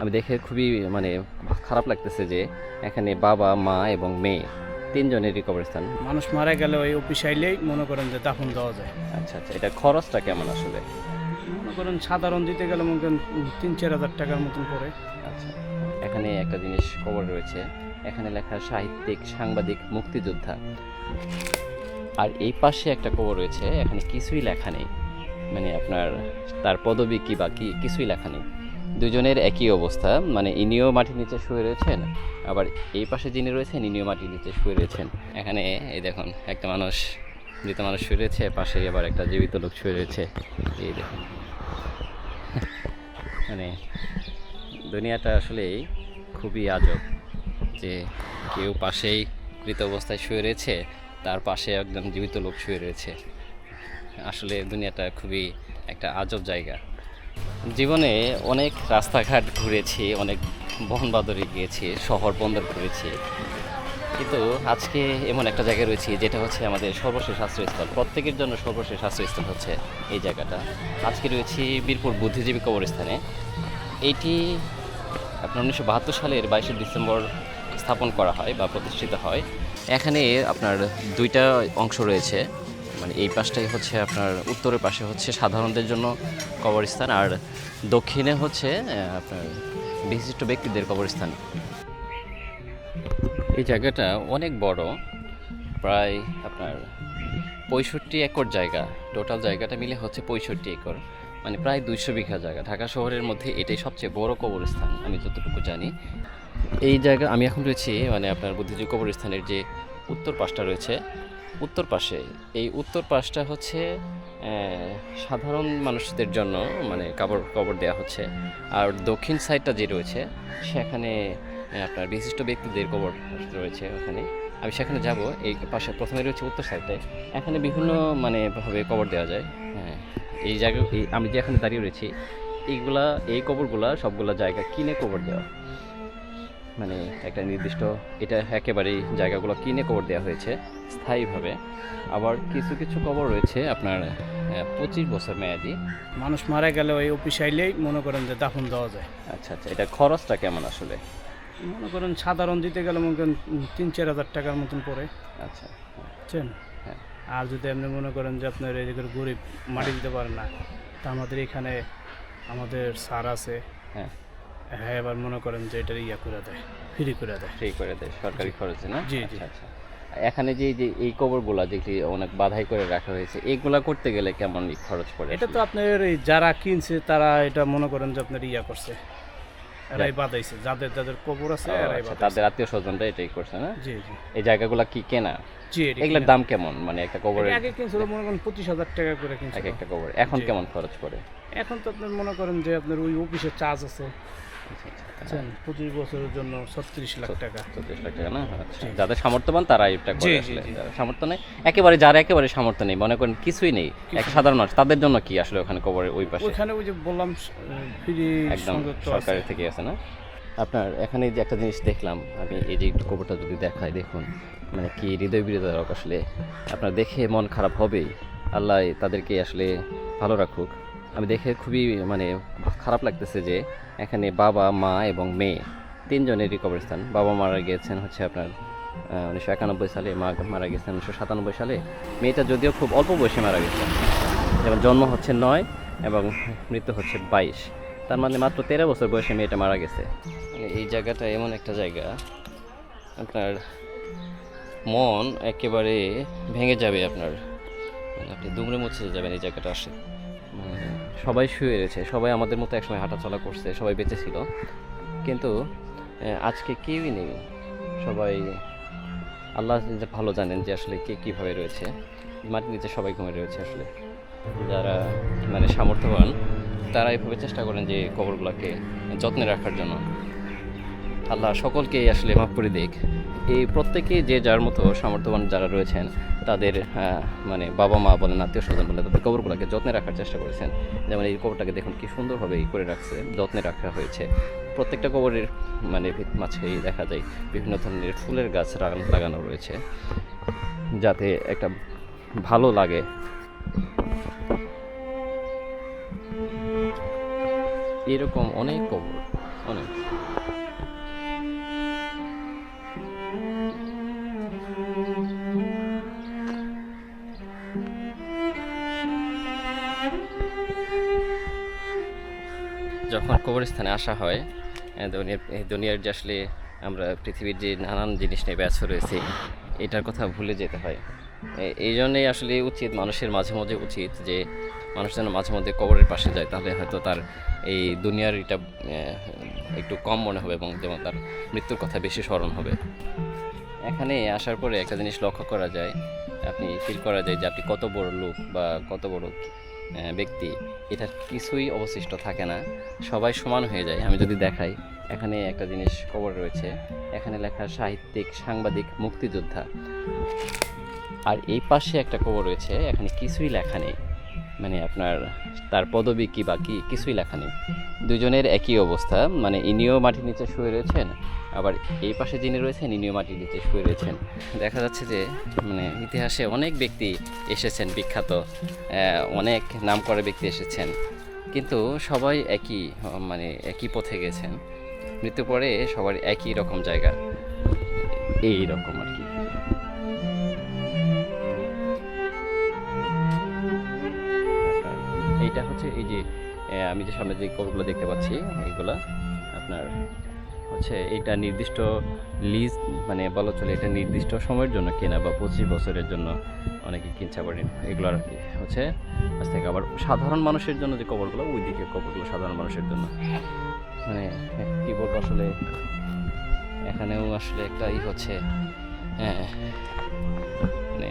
আমি দেখে খুবই মানে খারাপ লাগতেছে যে এখানে বাবা মা এবং মেয়ে তিনজনেরই কবরস্থান মানুষ মারা গেলে ওই অফিস আইলেই মনে করেন যে দাফন দেওয়া যায়। আচ্ছা আচ্ছা এটা খরচটা কেমন আসলে? মনে করেন সাধারণ দিতে গেলে মনে করেন তিন চার হাজার টাকার মতন পড়ে। আচ্ছা এখানে একটা জিনিস কবর রয়েছে এখানে লেখা সাহিত্যিক সাংবাদিক মুক্তিযোদ্ধা। আর এই পাশে একটা কবর রয়েছে এখানে কিছুই লেখা নেই। মানে আপনার তার পদবি কি বা কি কিছুই লেখা নেই। দুজনের একই অবস্থা। মানে ইনিও মাটির নিচে শুয়ে রয়েছেন, আবার এই পাশে যিনি রয়েছেন, ইনিও মাটির নিচে শুয়ে রয়েছেন। এখানে এই দেখুন, একটা মানুষ মৃত মানুষ শুয়ে রয়েছে পাশে আবার একটা জীবিত লোক শুয়ে রয়েছে। এই দেখুন। মানে দুনিয়াটা আসলেই খুবই আজব যে কেউ পাশেই মৃত অবস্থায় শুয়ে রয়েছে, তার পাশে একজন জীবিত লোক শুয়ে রয়েছে। আসলে দুনিয়াটা খুবই একটা আজব জায়গা। জীবনে অনেক রাস্তাঘাট ঘুরেছি, অনেক বনবাদরে গিয়েছি শহর বন্দর ঘুরেছি। কিন্তু আজকে এমন একটা জায়গায় রয়েছি, যেটা হচ্ছে আমাদের সর্বশেষ আশ্রয়স্থল। প্রত্যেকের জন্য সর্বশেষ আশ্রয়স্থল হচ্ছে এই জায়গাটা। আজকে রয়েছি বীরপুর বুদ্ধিজীবী কবরস্থানে। এইটি আপনার উনিশশো বাহাত্তর সালের বাইশে ডিসেম্বর স্থাপন করা হয় বা প্রতিষ্ঠিত হয়। এখানে আপনার দুইটা অংশ রয়েছে। মানে এই পাশটাই হচ্ছে আপনার, উত্তরের পাশে হচ্ছে সাধারণদের জন্য কবরস্থান আর দক্ষিণে হচ্ছে আপনার বিশিষ্ট ব্যক্তিদের কবরস্থান। এই জায়গাটা অনেক বড়, প্রায় আপনার পঁয়ষট্টি একর জায়গা। টোটাল জায়গাটা মিলে হচ্ছে পঁয়ষট্টি একর মানে প্রায় দুইশো বিঘা জায়গা। ঢাকা শহরের মধ্যে এটাই সবচেয়ে বড় কবরস্থান, আমি যতটুকু জানি। এই জায়গা, আমি এখন রয়েছি মানে আপনার বুদ্ধিজীবী কবরস্থানের যে উত্তর পাশটা রয়েছে উত্তর পাশে। এই উত্তর পাশটা হচ্ছে সাধারণ মানুষদের জন্য মানে কবর কবর দেওয়া হচ্ছে। আর দক্ষিণ সাইডটা যে রয়েছে, সেখানে আপনার বিশিষ্ট ব্যক্তিদের কবর রয়েছে ওখানে। আমি সেখানে যাব, এই পাশে প্রথমে রয়েছে উত্তর সাইডটায় এখানে বিভিন্ন মানে ভাবে কবর দেওয়া যায়। হ্যাঁ এই জায়গা আমি যে এখানে দাঁড়িয়ে রয়েছি, এইগুলা, এই কবরগুলা, সবগুলা জায়গা কিনে কবর দেওয়া। মানে একটা নির্দিষ্ট এটা একেবারেই জায়গাগুলো কিনে কবর দেওয়া হয়েছে স্থায়ীভাবে। আবার কিছু কিছু কবর রয়েছে আপনার পঁচিশ বছর মেয়াদি। মানুষ মারা গেলে ওই অফিস আইলেই মনে করেন যে দাফন দেওয়া যায়। আচ্ছা আচ্ছা এটা খরচটা কেমন আসলে? মনে করেন সাধারণ দিতে গেলে মনে করেন তিন চার হাজার টাকার মতন পড়ে। আচ্ছা বুঝছেন? হ্যাঁ। আর যদি আপনি মনে করেন যে আপনার এই গরিব মাটি দিতে পারেন না তা আমাদের এখানে আমাদের স্যার আছে। হ্যাঁ। হ্যাঁ এবার মনে করেন যে এটা ইয়া করে দেয় ফ্রি করে দেয়। ফ্রি করে দেয় সরকারি খরচে না? জি, জি। আচ্ছা আচ্ছা। এখানে যে যে এই কবরগুলা যেটি অনেক বাধাই করে রাখা হয়েছে এইগুলা করতে গেলে কেমন খরচ পড়ে এটা তো আপনার এই যারা কিনছে তারা এটা মনে করেন যে আপনার ইয়া করছে। এরাই বাদাইছে যাদের যাদের কবর আছে এরাই আচ্ছা, তাদের আত্মীয় স্বজনরা এটাই করছে না? জি জি। এই জায়গাগুলা কি কেনা? জি এগুলোর দাম কেমন? মানে একটা কবরের আগে কিনছিল মনে করেন পঁচিশ হাজার টাকা করে কিনছিল। এক একটা কবর। এখন কেমন খরচ পড়ে? এখন তো আপনার মনে করেন যে আপনার ওই অফিসের চার্জ আছে। পঁচিশ বছরের জন্য ছত্রিশ লাখ টাকা। চল্লিশ লাখ টাকা না? আচ্ছা যাদের সামর্থ্যবান তারা এটা করে আসলে। সামর্থ্য নেই একেবারে যারা একেবারে সামর্থ্য নেই মনে করেন কিছুই নেই এক সাধারণ মানুষ তাদের জন্য কি আসলে ওখানে কবরের ওই পাশে? ওইখানে ওই যে বললাম ফ্রি একদম সংযুক্ত আছে। সরকারি থেকে আছে না? আপনার এখানে যে একটা জিনিস দেখলাম আমি এই যে একটু কবরটা যদি দেখাই দেখুন মানে কি হৃদয় বিরোধক আসলে। আপনার দেখে মন খারাপ হবেই। আল্লাহ তাদেরকে আসলে ভালো রাখুক। আমি দেখে খুবই মানে খারাপ লাগতেছে যে এখানে বাবা, মা এবং মেয়ে তিনজনেরই কবরস্থান বাবা মারা গিয়েছেন হচ্ছে আপনার উনিশশো একানব্বই সালে, মা মারা গেছেন উনিশশো সাতানব্বই সালে। মেয়েটা যদিও খুব অল্প বয়সে মারা গেছে। যেমন জন্ম হচ্ছে নয় এবং মৃত্যু হচ্ছে বাইশ। তার মানে মাত্র তেরো বছর বয়সে মেয়েটা মারা গেছে। এই জায়গাটা এমন একটা জায়গা, আপনার মন একেবারে ভেঙে যাবে আপনার। মানে আপনি দুমড়ে মুছে যাবেন এই জায়গাটা আসে। সবাই শুয়ে রয়েছে, সবাই আমাদের মতো একসময় হাঁটাচলা করছে, সবাই বেঁচে ছিল। কিন্তু আজকে কেউই নেই। সবাই, আল্লাহ ভালো জানেন যে আসলে কে কীভাবে রয়েছে। মাটির নিচে সবাই ঘুমে রয়েছে আসলে। যারা মানে সামর্থ্যবান, তারা এভাবে চেষ্টা করেন যে কবরগুলোকে যত্নে রাখার জন্য। আল্লাহ সকলকেই আসলে মাফ করে দিক। এই প্রত্যেকে যে যার মতো সামর্থ্যবান যারা রয়েছেন, তাদের মানে বাবা মা বলেন, আত্মীয় স্বজন বলেন, তাদের কবরগুলোকে যত্নে রাখার চেষ্টা করেছেন। যেমন এই কবরটাকে দেখুন কি সুন্দরভাবে ই করে রাখছে, যত্নে রাখা হয়েছে। প্রত্যেকটা কবরের মানে মাঝেই দেখা যায় বিভিন্ন ধরনের ফুলের গাছ লাগানো রয়েছে। যাতে একটা ভালো লাগে। এরকম অনেক কবর, অনেক। যখন কবরস্থানে আসা হয় দুনিয়ার দুনিয়ার যে আসলে আমরা পৃথিবীর যে নানান জিনিস নিয়ে ব্যস্ত রয়েছি, এটার কথা ভুলে যেতে হয়। এই জন্যই আসলে উচিত মানুষের মাঝে মাঝে উচিত যে মানুষ যেন মাঝে মধ্যে কবরের পাশে যায়, তাহলে হয়তো তার এই দুনিয়ার এটা একটু কম মনে হবে এবং যেমন তার মৃত্যুর কথা বেশি স্মরণ হবে। এখানে আসার পরে একটা জিনিস লক্ষ্য করা যায়, আপনি ফিল করা যায় যে আপনি কত বড় লোক বা কত বড় ব্যক্তি, এটার কিছুই অবশিষ্ট থাকে না। সবাই সমান হয়ে যায়। আমি যদি দেখাই, এখানে একটা জিনিস কবর রয়েছে। এখানে লেখা সাহিত্যিক, সাংবাদিক, মুক্তিযোদ্ধা। আর এই পাশে একটা কবর রয়েছে। এখানে কিছুই লেখা নেই। মানে আপনার, তার পদবি কি বা কি? কিছুই লেখা নেই। দুজনের একই অবস্থা মানে ইনিও মাটির নিচে শুয়ে রয়েছেন, আবার এই পাশে যিনি রয়েছেন, ইনিও মাটির নিচে শুয়ে রয়েছেন। দেখা যাচ্ছে যে মানে ইতিহাসে অনেক ব্যক্তি এসেছেন, বিখ্যাত অনেক নাম করা ব্যক্তি এসেছেন, কিন্তু সবাই একই মানে একই পথে গেছেন। মৃত্যু পরে সবার একই রকম জায়গা। এই রকম। এইটা হচ্ছে এই যে আমি যে সামনে যে কবরগুলো দেখতে পাচ্ছি এইগুলা আপনার হচ্ছে এটা নির্দিষ্ট লিজ মানে বলা চলে এটা নির্দিষ্ট সময়ের জন্য কেনা বা পঁচিশ বছরের জন্য অনেকে কিনছে পারেন এগুলো আর কি। হচ্ছে আজ থেকে আবার সাধারণ মানুষের জন্য যে কবরগুলো, ওই দিকে কবরগুলো সাধারণ মানুষের জন্য। মানে কী বলব আসলে? এখানেও আসলে একটা ই হচ্ছে হ্যাঁ মানে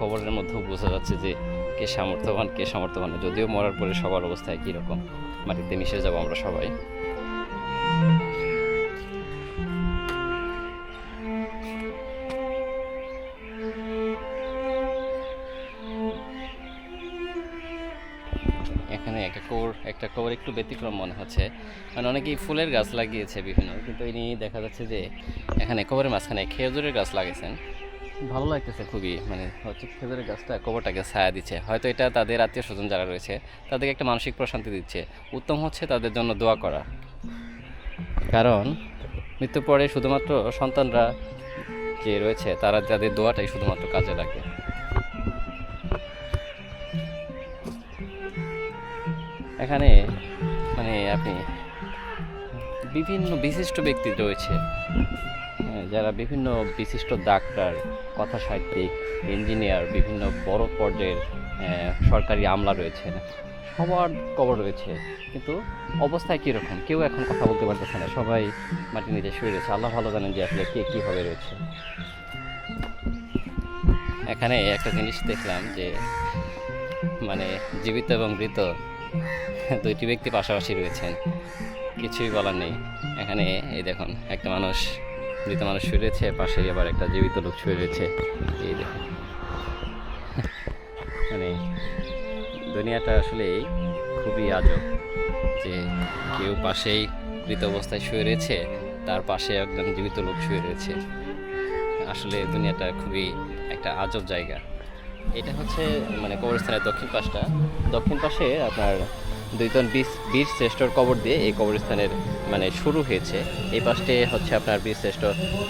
কবরের মধ্যেও বোঝা যাচ্ছে যে কে সামর্থ্যবান কে সামর্থ্যবান যদিও মরার পরে সবার অবস্থা একই রকম। মাটিতে মিশে যাব আমরা সবাই। এখানে একটা কবর একটা কবর একটু ব্যতিক্রম মনে হচ্ছে। মানে অনেকেই ফুলের গাছ লাগিয়েছে বিভিন্ন। কিন্তু এই নিয়ে দেখা যাচ্ছে যে এখানে কবরের মাঝখানে খেজুরের গাছ লাগিয়েছেন ভালো লাগতেছে খুবই মানে হচ্ছে খেজুরের গাছটা কবরটাকে ছায়া দিচ্ছে। হয়তো এটা তাদের আত্মীয় স্বজন যারা রয়েছে, তাদেরকে একটা মানসিক প্রশান্তি দিচ্ছে। উত্তম হচ্ছে তাদের জন্য দোয়া করা। কারণ মৃত্যুর পরে শুধুমাত্র সন্তানরা যে রয়েছে, তারা তাদের দোয়াটাই শুধুমাত্র কাজে লাগে। এখানে মানে আপনি বিভিন্ন বিশিষ্ট ব্যক্তি রয়েছে। যারা বিভিন্ন বিশিষ্ট ডাক্তার কথা সাহিত্যিক ইঞ্জিনিয়ার, বিভিন্ন বড় পর্যায়ের সরকারি আমলা রয়েছেন সবার কবর রয়েছে। কিন্তু অবস্থায় কীরকম? কেউ এখন কথা বলতে পারতেছে না। সবাই মাটি নিচে শুয়ে রয়েছে। আল্লাহ ভালো জানেন যে আসলে কে কীভাবে রয়েছে। এখানে একটা জিনিস দেখলাম যে মানে জীবিত এবং মৃত দুইটি ব্যক্তি পাশাপাশি রয়েছেন। কিছুই বলার নেই। এখানে এই দেখুন, একটা মানুষ মৃত মানুষ শুয়ে রয়েছে পাশেই আবার একটা জীবিত লোক শুয়ে রয়েছে এই দেখুন। মানে দুনিয়াটা আসলে খুবই আজব যে কেউ পাশেই মৃত অবস্থায় শুয়ে রয়েছে, তার পাশে একজন জীবিত লোক শুয়ে রয়েছে। আসলে দুনিয়াটা খুবই একটা আজব জায়গা। এটা হচ্ছে মানে কবরস্থানের দক্ষিণ পাশটা। দক্ষিণ পাশে আপনার দুইজন বীর বীর শ্রেষ্ঠর কবর দিয়ে এই কবরস্থানের মানে শুরু হয়েছে। এই পাশটে হচ্ছে আপনার বীর শ্রেষ্ঠ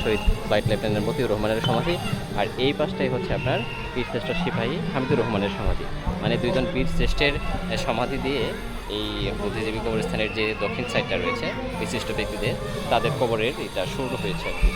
শহীদ ফ্লাইট লেফটেন্যান্ট মতিউর রহমানের সমাধি, আর এই পাশটাই হচ্ছে আপনার বীর শ্রেষ্ঠ সিপাহী হামিদুর রহমানের সমাধি। মানে দুইজন বীর শ্রেষ্ঠের সমাধি দিয়ে এই বুদ্ধিজীবী কবরস্থানের যে দক্ষিণ সাইডটা রয়েছে, বিশিষ্ট ব্যক্তিদের, তাদের কবরের এটা শুরু হয়েছে আর কি।